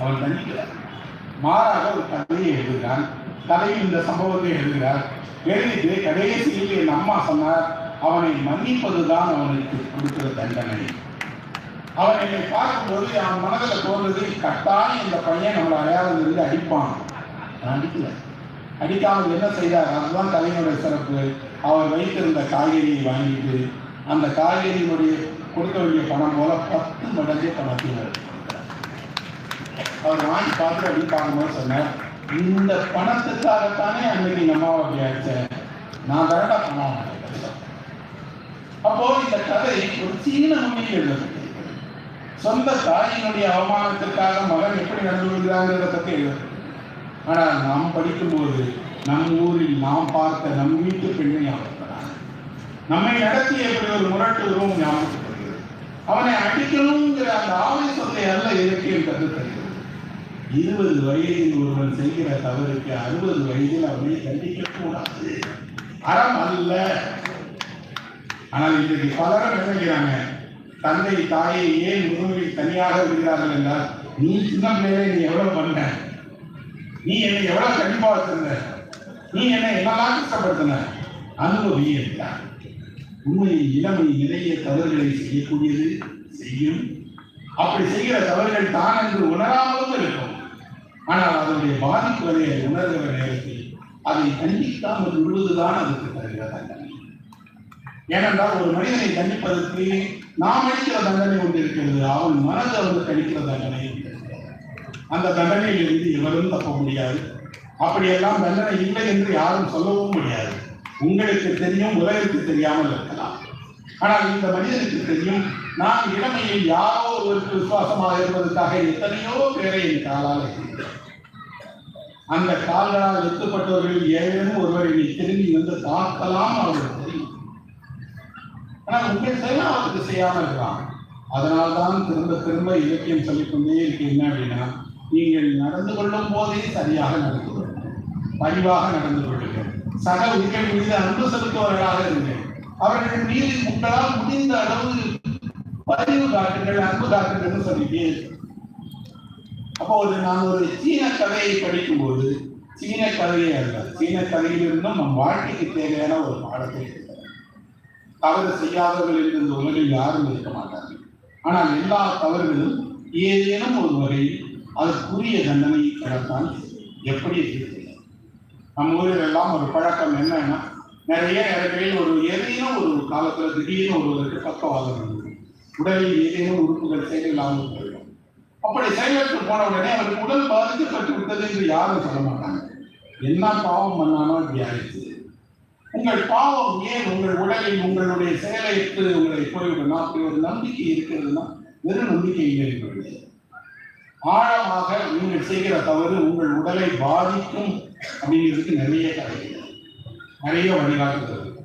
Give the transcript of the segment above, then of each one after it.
அவன் தண்டிக்கிறார் மாறாக ஒரு கதையை எழுதுகிறான் கதையில் இந்த சம்பவத்தை எழுதுகிறார் எழுதிட்டு கடைசியில் என் அம்மா சொன்னார் அவனை மன்னிப்பதுதான் அவனுக்கு கொடுக்கிற தண்டனை. அவன் என்னை பார்க்கும்போது அவன் மனதில் தோன்றது கட்டாயம் இந்த பையன் நம்மளை அடையாளம் இருந்து அடிப்பான் அடிக்கல. அடிக்காமல் என்ன செய்தார்? அதுதான் கலைஞருடைய சிறப்பு. அவர் வைத்திருந்த காய்கறியை வாங்கிட்டு அந்த காய்கறியினுடைய கொடுக்க வேண்டிய பணம் போல பத்து மடங்கு பணத்தினர் அவர் வாங்கி பார்த்து அப்படின்னு பார்க்கும்போது சொன்னேன் இந்த பணத்துக்காகத்தானே அன்னைக்கு எங்க அம்மாவை அப்படி ஆயிடுச்சேன் நான் தரடா பணம் அப்போ இந்த கதை ஒரு சீன மொழியில் எழுதப்பட்டிருக்கிறது சொந்த தாயினுடைய அவமானத்திற்காக மகன் எப்படி நடந்து கொள்கிறாங்கிறத பற்றி ஆனா ஆனால் நாம் படிக்கும்போது நம் ஊரில் நாம் பார்த்த நம் வீட்டு பெண்ணை ஞாபகப்படுறாங்க நம்மை நடத்திய இப்படி ஒரு முரட்டு உருவம் ஞாபகப்படுகிறது அவனை அடிக்கணுங்கிற அந்த ஆவேசத்தை அல்ல இருக்கு கற்று தெரியும். இருபது வயதில் ஒருவன் செய்கிற தவறுக்கு அறுபது வயதில் அவனை தண்டிக்க கூடாது. அறம் அல்ல. ஆனால் இன்றைக்கு பலரும் நினைக்கிறாங்க தந்தை தாயை ஏன் முதுகில் தனியாக விடுகிறார்கள் என்றால் நீ சின்ன பிள்ளையில நீ எவ்வளவு பண்ண நீ என்னை எவ்வளவு கண்டிப்பா வச்சிருந்த? நீ என்னை என்னெல்லாம் கஷ்டப்படுத்தின? அனுபவி உண்மை இளமை நிறைய தவறுகளை செய்யக்கூடியது செய்யும் அப்படி செய்கிற தவறுகள் தான் என்று உணராமலும் இருக்கும். ஆனால் அதனுடைய பாதிப்புகளை அது உணர்கிற நேரத்தில் அதை கண்டிக்காமல் விடுவதுதான் அதுக்கு தருகிற தண்டனை ஏனென்றால் ஒரு மனிதனை தண்டிப்பதற்கு நாம் அளிக்கிற தண்டனை ஒன்று இருக்கிறது. அவன் மனது அவனுக்கு அளிக்கிற தண்டனை அந்த தண்டனையிலிருந்து எவரும் தப்ப முடியாது. அப்படியெல்லாம் தண்டனை இல்லை என்று யாரும் சொல்லவும் முடியாது. உங்களுக்கு தெரியும் உலகத்துக்கு தெரியாமல் இருக்கலாம். ஆனால் இந்த மனிதனுக்கு தெரியும் நான் இளமையில் யாரோ ஒருவருக்கு விசுவாசமாக இருப்பதற்காக எத்தனையோ பேரை என் காலால் அந்த கால்களால் எத்தப்பட்டவர்கள் ஏதேனும் ஒருவரை நீ திரும்பி வந்து தாக்கலாம் அவருக்கு தெரியும். ஆனால் உங்கள் செய்யலாம் அவருக்கு செய்யாமல் இருக்கலாம். அதனால்தான் திரும்ப திரும்ப இலக்கியம் சொல்லிக்கொண்டே இருக்கு என்ன அப்படின்னா நீங்கள் நடந்து கொள்ளும் போதே சரியாக நடந்து கொள்ளுங்கள். பணிவாக நடந்து கொள்ளுங்கள். சக உயிர்கள் மீது அன்பு செலுத்துவவர்களாக இருங்கள். அவர்கள் மீது உங்களால் முடிந்த அளவு பதிவு காட்டுங்கள் அன்பு காட்டுங்கள்னு சொல்லிட்டே. அப்போ அப்போது நான் ஒரு சீன கதையை படிக்கும்போது சீன கதையை அல்ல சீன கதையிலிருந்தும் நம் வாழ்க்கைக்கு தேவையான ஒரு பாடத்தை தவறு செய்யாதவர்கள் என்று இந்த உலகில் யாரும் இருக்க மாட்டார்கள். ஆனால் எல்லா தவறுகளும் ஏதேனும் ஒரு வகையில் அதற்குரிய தண்டனை கடத்தான் எப்படி இருக்கிறது? நம்ம ஊரில் எல்லாம் ஒரு பழக்கம் என்னன்னா நிறைய இடங்களில் ஒரு எதையும் ஒரு காலத்துல திடீர்னு ஒருவருக்கு பக்கவாதம் இருந்தது உடலில் ஏதேனும் உறுப்புகள் செயலில்லாமல் போயிடும். அப்படி செயலற்று போன உடனே அவருக்கு உடல் பாதிக்கப்பட்டு விட்டது என்று யாரும் சொல்ல மாட்டாங்க. என்ன பாவம் பண்ணானோ இப்படி ஆயிடுச்சு. உங்கள் பாவம் ஏன் உங்கள் உடலில் உங்களுடைய செயலைத்து உங்களை போய்விடணும் அப்படி ஒரு நம்பிக்கை இருக்கிறதுனா வெறும் நம்பிக்கை இல்லை என்பது ஆழமாக நீங்கள் செய்கிற தவறு உங்கள் உடலை பாதிக்கும் அப்படிங்கிறதுக்கு நிறைய கிடைக்கிறது நிறைய வழிகாட்டுகிறது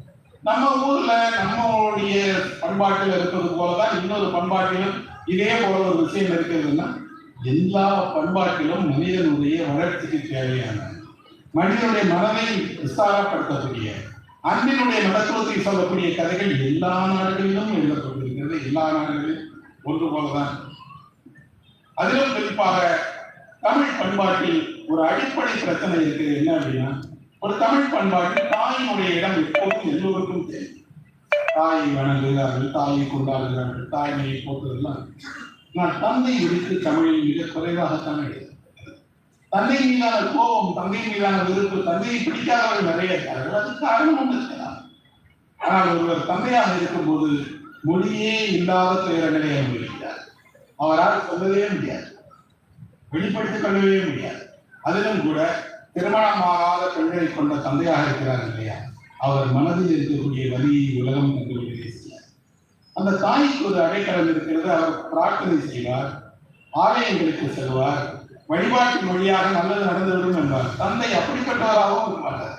நம்ம ஊர்ல நம்மளுடைய பண்பாட்டில் இருப்பது போலதான் இன்னொரு பண்பாட்டிலும் இதே போல ஒரு விஷயம் இருக்கிறதுன்னா எல்லா பண்பாட்டிலும் மனிதனுடைய வளர்ச்சிக்கு தேவையான மனிதனுடைய மனதை விஸ்தாரப்படுத்தக்கூடிய அன்பினுடைய மகத்துவத்தை சொல்லக்கூடிய கதைகள் எல்லா நாடுகளிலும் எழுதப்பட்டிருக்கிறது. எல்லா நாடுகளிலும் ஒன்று போலதான். அதிலும் குறிப்பாக தமிழ் பண்பாட்டில் ஒரு அடிப்படை பிரச்சனை இருக்கு என்ன அப்படின்னா ஒரு தமிழ் பண்பாட்டில் தாயினுடைய இடம் எப்போதும் எல்லோருக்கும் தெரியும். தாயை வணங்குகிறார்கள் தாயை கொண்டாடுகிறார்கள் தாய்மையை போட்டதெல்லாம் நான் தந்தை விடுத்து தமிழில் மிக குறைவாகத்தான் எழுதுகிறேன். தந்தை மீதான கோபம் தந்தை மீதான விருப்பு தந்தையை பிடிக்காதவர்கள் நிறைய இருக்கார்கள். அது காரணமும் இருக்கலாம். ஆனால் ஒருவர் தந்தையாக இருக்கும்போது மொழியே இல்லாத துயரங்களை அனுபவிக்கிறார். அவரால் சொல்லவே முடியாது. வெளிப்படுத்திக் கொள்ளவே முடியாது. அதிலும் கூட திருமணமாகாத பெண்களை கொண்ட தந்தையாக இருக்கிறார் இல்லையா? அவர் மனதில் இருக்கக்கூடிய வலியை உலகம் கண்டுபிடிக்க அந்த தாய்க்கு ஒரு அடைக்கலம் இருக்கிறது அவர் பிரார்த்தனை செய்வார் ஆலயங்களுக்கு செல்வார் வழிபாட்டின் வழியாக நல்லது நடந்துவிடும் என்பார். தந்தை அப்படிப்பட்டவராகவும் இருக்க மாட்டார்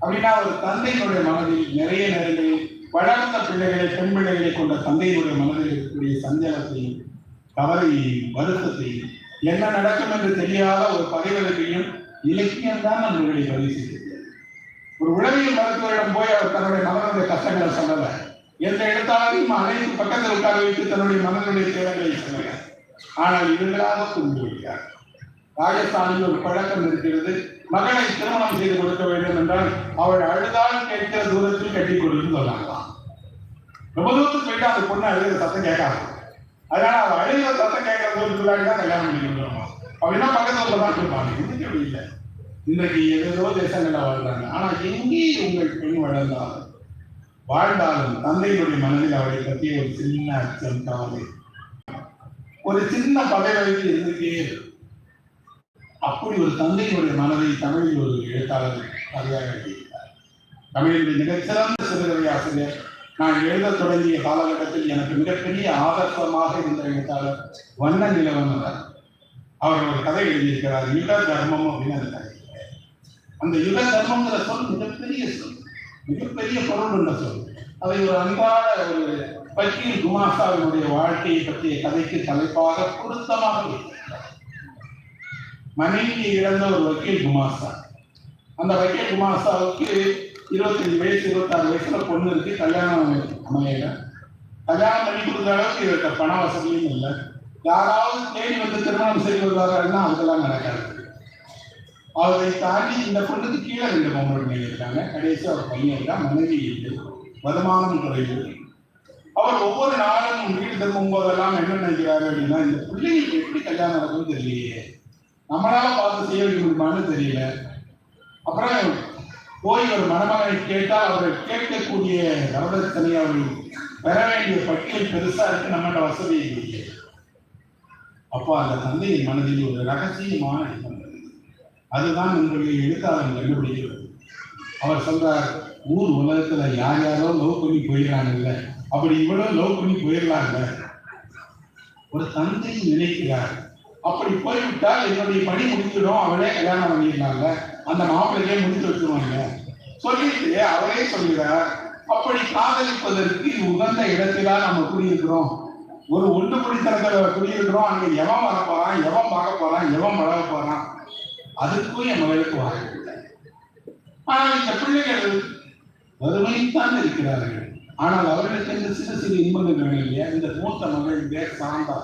அப்படின்னா ஒரு தந்தையினுடைய மனதில் நிறைய நேரங்களில் வளர்ந்த பிள்ளைகளை பெண் பிள்ளைகளை கொண்ட தந்தையினுடைய மனதில் இருக்கக்கூடிய சஞ்சலத்தையும் கவலையையும் வருத்தத்தையும் என்ன நடக்கும் என்று தெரியாத ஒரு பகைவர்களையும் இலக்கியம் தான் நம்மளுடைய பதிவு செய்திருக்கிறது ஒரு உளவியல் மருத்துவரிடம் போய் அவர் தன்னுடைய மகனுடைய கஷ்டங்களை சொல்லல. எந்த இடத்தாலையும் அனைத்து பக்கத்தில் உட்கார வைத்து தன்னுடைய மகனுடைய தேவைகளை சொல்லல. ஆனால் இவர்களாக புரிந்து ராஜஸ்தானில் ஒரு பழக்கம் இருக்கிறது. மகளை திருமணம் செய்து கொடுக்க வேண்டும் என்றால் அவள் அழுதால் கேட்கிற தூரத்தில் கட்டி கொடுன்னு சொன்னாங்களாம். ரொம்ப தூரத்துக்கு போயிட்டு அந்த பொண்ணு அழுகிற சத்தம் கேட்காது. அதனால அவள் அழுகிற சத்தம் கேட்கிற தூரத்துக்குள்ளாடி தான் கல்யாணம் பண்ணி அப்படின்னா பக்கத்துல தான் இருப்பாங்க இன்னைக்கு அப்படி இல்லை. இன்றைக்கு ஏதோ தேசங்கள்ல வாழ்றாங்க. ஆனா எங்கே உங்கள் பெண் வளர்ந்தாலும் வாழ்ந்தாலும் தந்தையினுடைய மனதில் அவரை பற்றி ஒரு சின்ன அச்சம் கவலை ஒரு சின்ன பகைவரைக்கு இருந்துட்டே அப்படி ஒரு தந்தையினுடைய மனதை தமிழில் ஒரு எழுத்தாளர் சரியாக எழுதியிருந்தார் தமிழினுடைய மிகச்சிறந்த சிறுகதை ஆசிரியர். நான் எழுத தொடங்கிய காலகட்டத்தில் எனக்கு மிகப்பெரிய ஆதர்சமாக இருந்த எழுத்தாளர் வண்ண நிலவன் அவர் ஒரு கதை எழுதியிருக்கிறார். யுக தர்மம் அப்படின்னு அந்த கதை அந்த யுக தர்மங்கிற சொல் மிகப்பெரிய சொல். மிகப்பெரிய பொருள் உள்ள சொல். அதை ஒரு அன்றாட ஒரு வக்கீல் குமாசாவினுடைய வாழ்க்கையை பற்றிய கதைக்கு தலைப்பாக பொருத்தமாக மனைவி மனைவியை இழந்த ஒரு வக்கீல் குமாசா அந்த வக்கீல் குமாசாவுக்கு இருபத்தஞ்சு வயசு இருபத்தாறு வயசுல பொண்ணு இருக்கு கல்யாணம் அமையல. கல்யாணம் பண்ணி கொடுத்த அளவுக்கு இவர்கிட்ட பண வசதியும் இல்லை. யாராவது தேடி வந்து திருமணம் செய்து வருவார்கள்னா அதெல்லாம் நடக்காது. அவரை தாண்டி இந்த பொண்ணுக்கு கீழே ரெண்டு பொம்பளை இருக்காங்க. கடைசி அவர் பையன் தான் மனைவி இல்லை வருமானம் குறைவு. அவர் ஒவ்வொரு நாளும் வீடு திரும்பும் போதெல்லாம் என்ன நினைக்கிறாரு அப்படின்னா இந்த பிள்ளைங்களுக்கு எப்படி கல்யாணம் நடக்கும்னு தெரியலையே. நம்மளால பார்த்து செய்ய முடியுமான்னு தெரியல. அப்புறம் போய் ஒரு மணமகனை கேட்டால் அவர் கேட்கக்கூடிய வரதட்சணை அவர் பெற வேண்டிய பட்டியல் பெருசா இருக்கு நம்மகிட்ட வசதி இல்லையே. அப்போ அந்த தந்தையின் மனதில் ஒரு ரகசியமான எண்ணம் அதுதான் உங்களுடைய எழுத்தாளர் கண்டுபிடிக்கிறது. அவர் சொல்றார் ஊர் உலகத்துல யார் யாரோ லவ் பண்ணி போயிடறாங்கல்ல. அப்படி இவ்வளவு லவ் பண்ணி போயிடலாங்க ஒரு தந்தை நினைக்கிறார். அப்படி போய்விட்டால் என்னுடைய பணி முடிஞ்சிடும். அவளே கல்யாணம் பண்ணிடலாங்க அந்த மாப்பிள்ளையே முடித்து வச்சிருவாங்க. சொல்லிட்டு அவரே சொல்கிறார் அப்படி காதலிப்பதற்கு உகந்த இடத்திலா நம்ம கூறியிருக்கிறோம் ஒரு ஒன்று குடித்தனத்துல குடியிருக்கிறோம் அங்க எவன் வர போறான் எவன் பார்க்க போறான் எவன் வளர போறான் அதுக்கும் என் மகளுக்கு வாய்ப்பு ஆனால் இந்த பிள்ளைகள் வறுமைத்தான் இருக்கிறார்கள். ஆனால் அவர்களுக்கு இந்த சிறு சிறு இன்பங்கள் இல்லையா? இந்த மூத்த மகள் பேர் சாந்தா.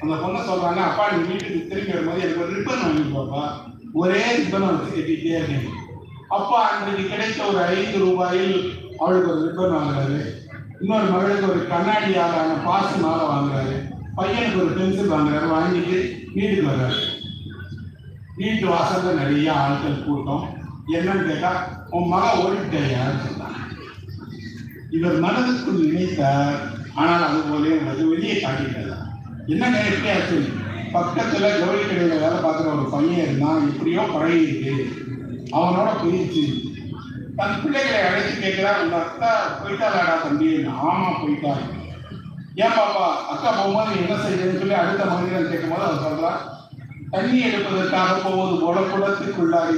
அந்த பொண்ணை சொல்றாங்க அப்பா நீ வீட்டுக்கு திரும்பி வரும்போது எனக்கு ஒரு ரிப்பன் வாங்கி போப்பா ஒரே ரிப்பன் வந்து கட்டிக்கிட்டே இருக்கேன். அப்பா அன்றைக்கு கிடைத்த ஒரு ஐந்து ரூபாயில் அவளுக்கு ஒரு ரிப்பன் வாங்குறாரு. இன்னொரு மகளுக்கு ஒரு கண்ணாடி ஆளான பாசு மாலை வாங்குறாரு. பையனுக்கு ஒரு பென்சில் வாங்குறாரு. வாங்கிட்டு வீட்டுக்கு வர்றாரு. வீட்டு வாசல்ல நிறைய ஆட்கள் கூட்டம். என்னன்னு கேட்டா உன் மகன் ஓடிட்டாயான்னு சொன்னாங்க இவர் மனதுக்குள் நினைத்தார். ஆனால் அது போல அது வெளியே காட்டிட்டதா. என்ன எப்படி ஆச்சு பக்கத்துல ஜவுளி கடையில வேலை பார்க்குற ஒரு பையன் இருந்தான். எப்படியோ பழகி அவனோட போயிடுச்சு. தன் பிள்ளைகளை அழைச்சு கேட்கிறா உங்க அக்கா போயிட்டாளாடா தம்பி. ஆமா போயிட்டா. ஏன் பாப்பா அக்கா போகும்போது நீ என்ன செய்யணும்னு சொல்லி அடுத்த மனிதன் கேட்கும்போது அவர் சொல்றா தண்ணி எடுப்பதற்காக போவது போல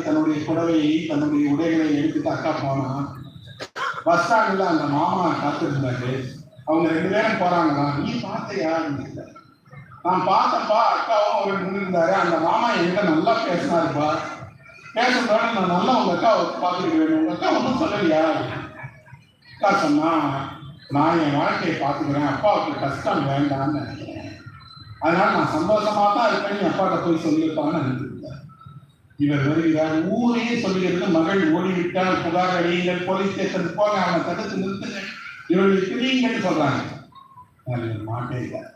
தன்னுடைய புடவையை தன்னுடைய உடைகளை எடுத்துட்டு அக்கா போனா பஸ் ஸ்டாண்ட்ல அந்த மாமா காத்திருந்தாரு. அவங்க ரெண்டு பேரும் போறாங்களா? நீ பார்த்தையா? இல்லை நான் பார்த்தப்பா அக்காவும் அவர் நின்றுருந்தாரு அந்த மாமா என்கிட்ட நல்லா பேசினாருப்பா. பேசுறதோட நான் நல்லா உங்க அக்காவை பார்த்துக்க வேணும் உங்க அக்கா ஒன்றும் சொல்லலையா அக்கா சொன்னா நான் என் வாழ்க்கையை பார்த்துக்கிறேன் அப்பாவுக்கு கஷ்டம் வேண்டாம்னு நினைக்கிறேன் அதனால நான் சந்தோஷமா தான் இருப்பேன் என் அப்பாட்ட போய் சொல்லியிருப்பான்னு நினைச்சிருந்தேன் இவர் வருகிறார் ஊரையே சொல்லியிருந்து மகள் ஓடிவிட்டால் புகார் அடியுங்கள் போலீஸ் ஸ்டேஷன் போங்க அவனை தடுத்து நிறுத்துங்க இவர்கள் பிரியுங்கன்னு சொல்றாங்க நான் மாட்டேன்.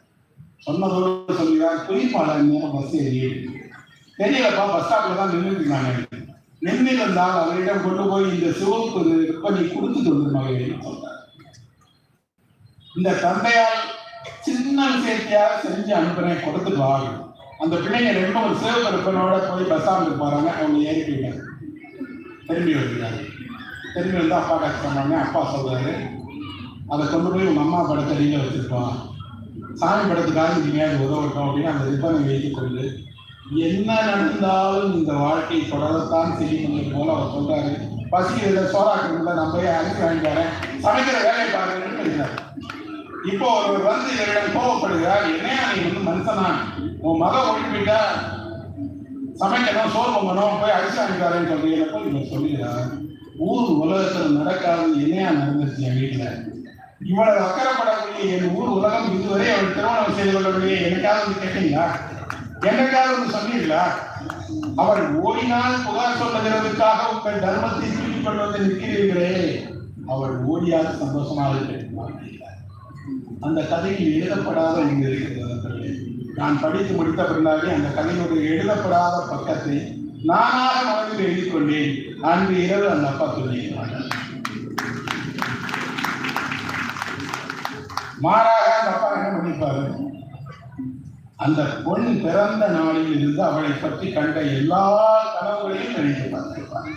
சொன்னதோடு சொல்கிறார் குறிப்பாளர் நேரம் பஸ் ஏறியிருக்கு தெரியலப்பா பஸ் ஸ்டாப்ல தான் நின்றுருக்காங்க நின்று இருந்தால் அவரிடம் கொண்டு போய் இந்த சிவப்பு பண்ணி கொடுத்து வந்து மகளிர் சொல்றார் இந்த தந்தையால் சின்ன விஷயத்தையாக செஞ்சு அனுப்புறேன் கொடுத்துட்டு வாங்க அந்த பிள்ளைங்க ரெண்டும் ஒரு சிவப்பு ரிப்பனோட போய் பஸ் ஸ்டாண்டுக்கு போறாங்க அவங்க ஏறி போயிட்டாங்க திரும்பி வருகிறாங்க திரும்பி வந்து அப்பா கிட்ட அப்பா சொல்றாரு அதை கொண்டு போய் உங்க அம்மா படத்தை நீங்க வச்சிருப்பான் சாமி படத்துக்காக நீங்க உதவட்டும் அப்படின்னு அந்த ரிப்பனை வைத்துக் கொண்டு என்ன நடந்தாலும் இந்த வாழ்க்கை தொடரத்தான் செய்யும் போல அவர் சொல்றாரு. பசிக்கிறத சோறாக்கிறதுல நான் போய் அரிசி வாங்கிட்டு வரேன். சமைக்கிற வேலையை பாருங்கன்னு எழுதினார் இப்போ ஒருவர் வந்து இவரிடம் கோவப்படுகிறார் என்னையா நீ வந்து மனுஷனா உன் மக ஓடி சமைக்கணும் சோறு பொங்கணும் போய் அரிசி வாங்கிட்டு வரேன்னு சொல்றீங்க இவர் சொல்லுகிறார். ஊர் உலகத்துல நடக்காது என்னையா நடந்துச்சு என் வீட்டுல? இவ்வளவு அக்கறைப்படக்கூடிய என் ஊர் உலகம் இதுவரை அவர் திருமணம் செய்து கொள்ளக்கூடிய எனக்காவது கேட்டீங்களா? எனக்காவது ஒன்று சொன்னீங்களா அவர் ஓடினால் புகார் சொல்லுகிறதுக்காக உங்கள் தர்மத்தை தூக்கிக் கொண்டு வந்து நிற்கிறீர்களே. அவர் ஓடியாது சந்தோஷமாக இருக்கிறார் அந்த கதையில் எழுதப்படாத ஒன்று இருக்கிறது நான் படித்து முடித்த பின்னாலே அந்த கதையினுடைய எழுதப்படாத பக்கத்தை நானாக மனதில் எழுதிக் கொண்டேன் அன்று இரவு அந்த அப்பா சொல்லியிருக்கிறார்கள் மாறாக அந்த அப்பா என்ன பண்ணிப்பாரு? அந்த பொன் பிறந்த நாளில் இருந்து அவளை பற்றி கண்ட எல்லா கனவுகளையும் நினைத்து பார்த்திருப்பார்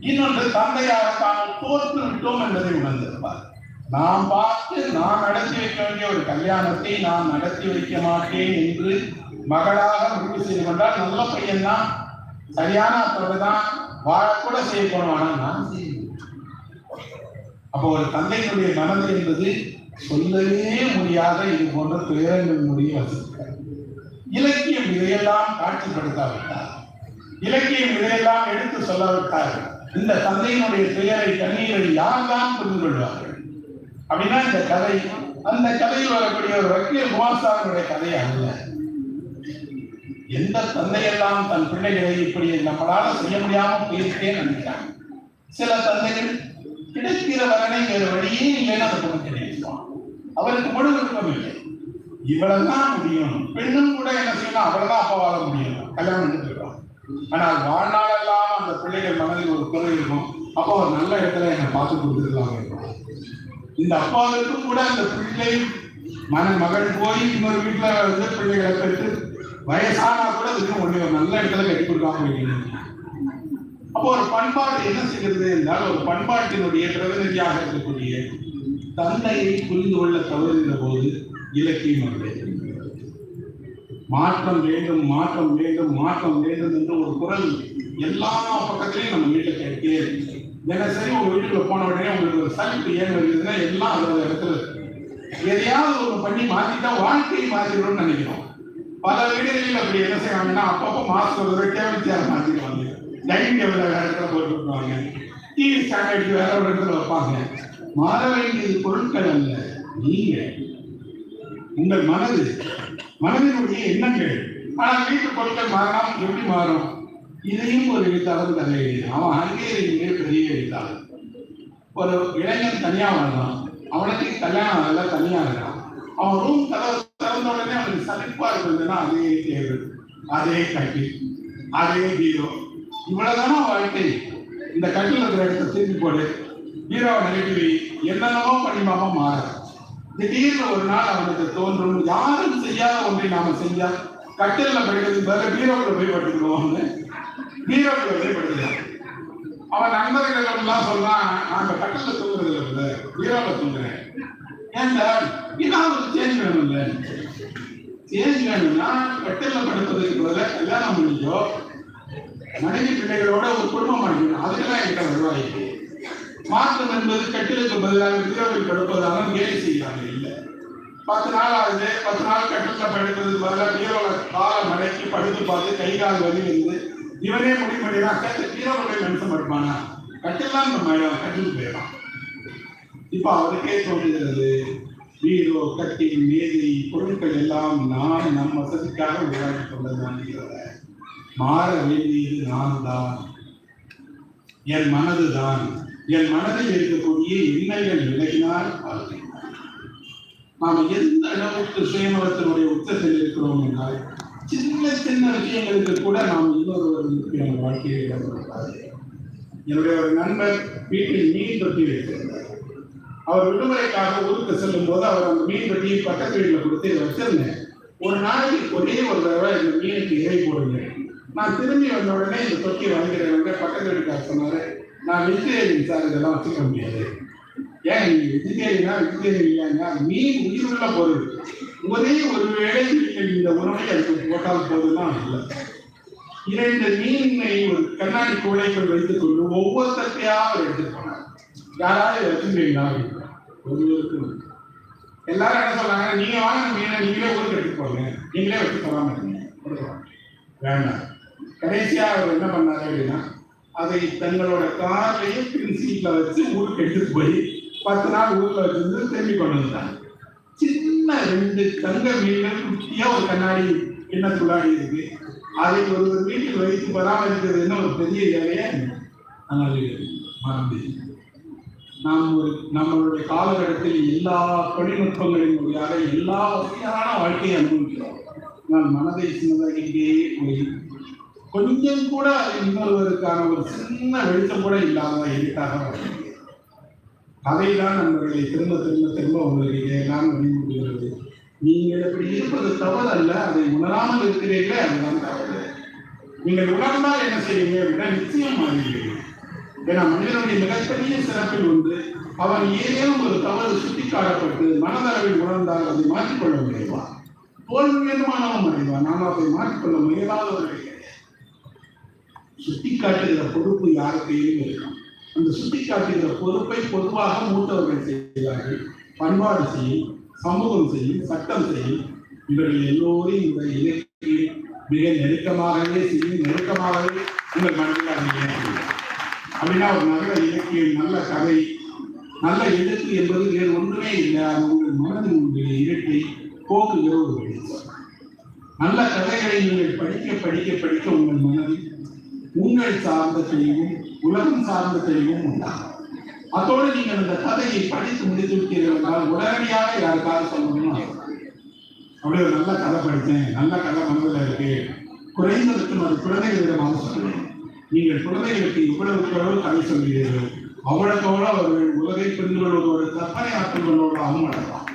இன்னொன்று தந்தையாக தான் தோற்று விட்டோம் என்பதை உணர்ந்திருப்பார். நாம் பார்த்து நான் நடத்தி வைக்க வேண்டிய ஒரு கல்யாணத்தை நான் நடத்தி வைக்க மாட்டேன் என்று மகளாக முடிவு செய்து கொண்டால் நல்ல பையன்தான் சரியான பிறகுதான் வாழக்கூட செய்ய போனோம் ஆனால் நான் செய்ய அப்போ ஒரு தந்தையினுடைய மனது என்பது சொல்லவே முடியாத இது போன்ற துயரங்களினுடைய வசிக்கிறார் இலக்கியம் இதையெல்லாம் காட்சிப்படுத்தாவிட்டார். இலக்கியம் இதையெல்லாம் எடுத்து சொல்லாவிட்டார். இந்த தந்தையினுடைய துயரை கண்ணீரை யார்தான் புரிந்து கொள்வார்கள் அப்படின்னா இந்த கதை அந்த கதையில் வரக்கூடிய ஒரு வக்கீல் குமாரசாமியுடைய கதை அல்ல. எந்த தந்தையெல்லாம் தன் பிள்ளைகளை இப்படி நம்மளால செய்ய முடியாம போயிருக்கேன் நினைக்கிறாங்க சில தந்தைகள் கிடைக்கிற வரனை வேறு வழியே இல்லைன்னு அது பொண்ணு அவருக்கு முழு விருப்பம் இல்லை. இவ்வளவுதான் முடியும். பெண்ணும் கூட என்ன செய்யணும்? அவ்வளவுதான் அப்பா வாழ முடியும். கல்யாணம் பண்ணிட்டு ஆனால் வாழ்நாளெல்லாம் அந்த பிள்ளைகள் மனதில் ஒரு குறை இருக்கும். அப்போ ஒரு நல்ல இடத்துல என்னை பார்த்து கொடுத்துருக்காங்க. இந்த அப்பாவுக்கும் கூட அந்த பிள்ளை மன மகள் போய் இன்னொரு வீட்டுல வந்து பிள்ளைகளை பெற்று வயசானா கூட இதுக்கு ஒன்று ஒரு நல்ல இடத்துல கட்டி கொடுக்காம வைக்கணும் அப்போ ஒரு பண்பாடு என்ன செய்கிறது என்றால் ஒரு பண்பாட்டினுடைய பிரதிநிதியாக இருக்கக்கூடிய தந்தையை புரிந்து கொள்ள தவறுகிற போது இலக்கியம் வருகிறது மாற்றம் வேண்டும் மாற்றம் வேண்டும் மாற்றம் வேண்டும் என்று ஒரு குரல் எல்லா பக்கத்திலையும் நம்ம வீட்டில் கேட்கே தினசரி உங்க வீட்டுக்குள்ள போன உடனே உங்களுக்கு ஒரு சலிப்பு ஏன் வருதுன்னா எல்லாம் அதோட இடத்துல எதையாவது ஒன்று பண்ணி மாத்திட்டா வாழ்க்கையை மாத்திடணும்னு நினைக்கிறோம். பல வீடுகளில் அப்படி என்ன செய்வாங்கன்னா அப்பப்போ மாசம் ஒரு தடவை டேபிள் சேர் மாத்திடுவாங்க. டைனிங் டேபிள் வேற இடத்துல போயிட்டு விட்டுருவாங்க டிவி ஸ்டாண்ட் வேற ஒரு இடத்துல வைப்பாங்க. மாற வேண்டியது பொருட்கள் அல்ல நீங்க உங்கள் மனது மனதினுடைய எண்ணங்கள். ஆனால் வீட்டு பொருட்கள் மாறினால் எப்படி மாறும்? இதையும் ஒரு எழுத்தாளர் கதை அவன் ஹங்கேரியிலே பெரிய எழுத்தாளர். ஒரு இளைஞன் தனியா வரலாம் அவனுக்கு கல்யாணம் ஆகல தனியா இருக்கான் அவன் ரூம் கதவை திறந்த உடனே அவனுக்கு சலிப்பா இருந்ததுன்னா அதே தேவை அதே கட்டில் அதே பீரோ இவ்வளவுதானா வாழ்க்கை? இந்த கட்டில் இருக்கிற இடத்த திரும்பி போடு. பீரோவை நகட்டி என்னென்னமோ பண்ணிமாமா மாற திடீர்னு ஒரு நாள் அவனுக்கு தோன்றும் யாரும் செய்யாத ஒன்றை நாம செஞ்சா கட்டில படுக்கிறது பதில் பீரோக்குள்ள போய் படுத்துக்குவோம்னு பீரோக்குள்ள போய் படுத்துக்கலாம் அவன் நண்பர்கள் எல்லாம் சொல்றான் நான் இந்த கட்டில தூங்குறது இல்லை பீரோல தூங்குறேன். ஏன்டா இன்னும் ஒரு சேஞ்ச் வேணும்ல? சேஞ்ச் வேணும்னா கட்டில படுப்பதற்கு பதிலா கல்யாணம் பண்ணிக்கோ மனைவி பிள்ளைகளோட ஒரு குடும்பம் பண்ணிக்கணும் அதுக்கெல்லாம் என்கிட்ட வருவாய். மாற்றம் என்பது கட்டிலுக்கு பதிலாக பீரோவில் படுப்பதாக வேலை செய்யறாங்க இல்லை. பத்து நாள் ஆகுது பத்து நாள் கட்டில படுக்கிறதுக்கு பதிலாக பீரோல காலை மடக்கி படுத்து பார்த்து கை கால் வலி வந்து இவனே முடிவு பண்ணினா கேட்டு பீரோல போய் மனுஷன் படுப்பானா கட்டிலாம் நம்ம கட்டில் போயிடலாம் இப்ப அவருக்கே தோன்றுகிறது வீரோ கட்டி மேதை பொருட்கள் எல்லாம் நான் நம் வசதிக்காக உருவாக்கி கொண்டதான் மாற வேண்டியது நான் தான் என் மனதுதான். என் மனதில் இருக்கக்கூடிய எண்ணங்கள் விலகினால் வாழ்க்கை நாம் எந்த அளவுக்கு சுயநலத்தினுடைய உச்சத்தில் இருக்கிறோம் என்றால் சின்ன சின்ன விஷயங்களுக்கு கூட நாம் இன்னொருவருக்கு என் வாழ்க்கையை இழந்திருக்காது என்னுடைய ஒரு நண்பர் வீட்டில் மீன் தொட்டி வைத்திருந்தார். அவர் விடுமுறைக்காக ஊருக்கு செல்லும் போது அவர் அந்த மீன் தொட்டியை பக்கத்து வீட்டில் கொடுத்து இதை வச்சிருந்தேன். ஒரு நாளைக்கு ஒரே ஒரு தடவை இந்த மீனுக்கு இறை போடுங்க. நான் திரும்பி வந்த உடனே இந்த தொட்டி வாங்கிக்கிறவங்க பக்கத்து வீட்டுக்கார சொன்னாரு நான் வெஜிடேரியன் சார் இதெல்லாம் வச்சுக்க முடியாது. ஏன் நீங்க வெஜிடேரியனா வெஜிடேரியன் இல்லைன்னா மீன் உயிருள்ள பொருள் ஒரே ஒரு வேளை நீங்கள் இந்த உணவை அதுக்கு போட்டால் போதுதான் இல்லை. இரண்டு மீனை ஒரு கண்ணாடி கூடைக்குள் வைத்துக் கொண்டு ஒவ்வொரு தட்டையாக அவர் எடுத்துட்டு போனார். யாராவது வச்சுருந்தீங்களா ஒருவருக்கு எல்லாரும் என்ன சொல்றாங்க நீங்க வாங்க மீனை நீங்களே ஊருக்கு எடுத்து போங்க. நீங்களே வச்சு போகாம இருக்கீங்க வேண்டாம். கடைசியா அவர் என்ன பண்ணாரு அப்படின்னா அதை தங்களோட கார்லயே பின் வச்சு ஊருக்கு எடுத்துட்டு போய் பத்து நாள் ஊர்ல வச்சிருந்து திரும்பி கொண்டு வந்தாங்க சின்ன ரெண்டு தங்க மீன்கள் குட்டியா ஒரு கண்ணாடி கிண்ணத்துள்ளாடி இருக்கு. அதை ஒரு வீட்டில் வைத்து பராமரிக்கிறதுன்னு ஒரு பெரிய வேலையை? நாங்கள் மறந்து. நாம் ஒரு நம்மளுடைய காலகட்டத்தில் எல்லா தொழில்நுட்பங்களின் வழியாக எல்லா வகையான வாழ்க்கையை அனுபவிக்கிறோம். நான் மனதை சின்னதாகிட்டே போய் கொஞ்சம் கூட இன்னொருவருக்கான ஒரு சின்ன வெளிச்சம் கூட இல்லாத எளிதாக அதைதான் நண்பர்களை திரும்ப திரும்ப திரும்ப உங்களுக்கு இதெல்லாம் முடிகிறது நீங்கள் அப்படி இருப்பது தவறு அல்ல அதை உணராமல் இருக்கிறீர்களே அதுதான் தவறு. நீங்கள் உணர்ந்தால் என்ன செய்வீங்க அப்படின்னா நிச்சயம் மாறுவீர்கள் ஏன்னா மனிதனுடைய மிகப்பெரிய சிறப்பில் ஒன்று அவன் ஏதேனும் ஒரு தவறு சுட்டிக்காட்டப்பட்டு மனதளவில் உணர்ந்தால் அதை மாற்றிக்கொள்ள முடியுமா? தோல்வி வேண்டுமானவன் அடைவான் நாம் அதை மாற்றிக்கொள்ள முயலாதவர்கள் கிடையாது சுட்டிக்காட்டுகிற பொறுப்பு யாருக்கையும் இருக்கும் அந்த சுட்டிக்காட்டுகிற பொறுப்பை பொதுவாக மூத்தவர்கள் செய்கிறார்கள். பண்பாடு செய்யும் சமூகம் செய்யும் சட்டம் செய்யும் இவர்கள் எல்லோரும் இந்த இலக்கிய மிக நெருக்கமாகவே செய்யும் நெருக்கமாகவே உங்கள் மனதில் அதை அப்படின்னா ஒரு நல்ல இலக்கியம் நல்ல கதை நல்ல எழுத்து என்பது வேறு ஒன்றுமே இல்லை. அது உங்கள் மனதில் உங்களுடைய இரட்டை போக்குகிற ஒரு நல்ல கதைகளை நீங்கள் படிக்க படிக்க படிக்க உங்கள் மனதில் உங்கள் சார்ந்த தெளிவும் உலகம் சார்ந்த தெளிவும் உண்டாகும். அதோடு நீங்கள் அந்த கதையை படித்து முடித்து விட்டீர்கள் என்றால் உடனடியாக யாருக்காவது சொல்லணும்னு அப்படியே ஒரு நல்ல கதை படித்தேன். நல்ல கதை மனதில் இருக்கு. குறைந்ததுக்கும் அது குழந்தைகளிடமாக சொல்லணும் நீங்கள் குழந்தைகளுக்கு இவ்வளவு எவ்வளவு கதை சொல்கிறீர்கள். அவ்வளவுக்கு அவ்வளவு அவர்கள் உலகை புரிந்து கொள்வதோடு கற்பனை ஆற்றல் நடக்கலாம்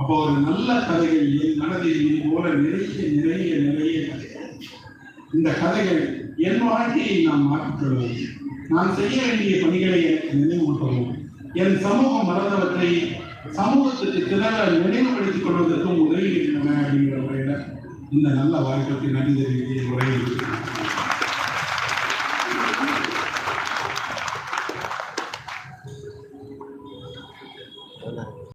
அப்போ ஒரு நல்ல கதைகள் என் மனதில் இது போல நிறைய நிறைய நிறைய கதை. இந்த கதைகள் என் வாழ்க்கையை நாம் மாற்றிக்கொள்வோம் நான் செய்ய வேண்டிய பணிகளை எனக்கு நினைவூட்டவும். என் சமூகம் மறந்தவற்றை சமூகத்துக்கு திறன நினைவுபடுத்திக் கொள்வதற்கும் உதவி இருக்கின்றன அப்படிங்கிற முறையில இந்த நல்ல வாய்ப்புக்கு நன்றி உரையில் இருக்கிறேன்